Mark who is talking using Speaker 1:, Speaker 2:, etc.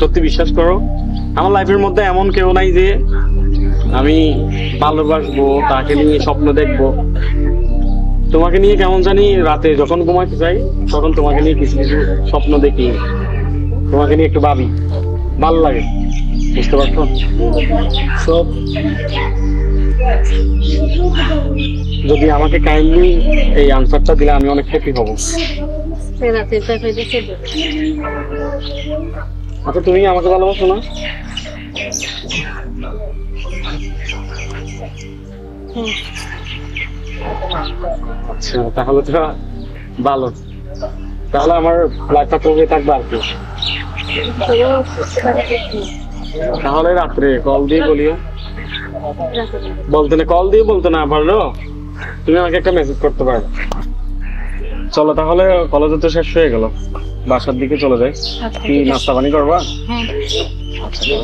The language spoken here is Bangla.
Speaker 1: সত্যি বিশ্বাস করো, আমার লাইফের মধ্যে এমন কেউ নাই যে আমি ভালোবাসবো তাকে নিয়ে স্বপ্ন দেখব। তোমাকে নিয়ে কেমন জানি রাতে যখন ঘুমাইতে চাই তখন তোমাকে নিয়ে কিছু কিছু স্বপ্ন দেখি। তোমাকে নিয়ে একটু ভাবি, ভালো লাগে, বুঝতে পারছ? সব যদি আমাকে কাইন্ডলি এই আনসারটা দিলে আমি অনেক হ্যাপি হব। আচ্ছা তুমি আমাকে ভালোবাসো না? আচ্ছা তাহলে তো ভালো। তাহলে আমার লাইফটা চলতে থাকবে আর কি। তাহলে রাত্রে কল দিয়ে বলিও। বলতে না কল দিয়ে বলতে না, পারল? তুমি আমাকে একটা মেসেজ করতে পারো। চলো তাহলে কলেজে তো শেষ হয়ে গেল। বাসার দিকে চলে যাই।
Speaker 2: আচ্ছা,
Speaker 1: কি নাস্তা পানি করবা?
Speaker 2: হ্যাঁ।
Speaker 1: আচ্ছা।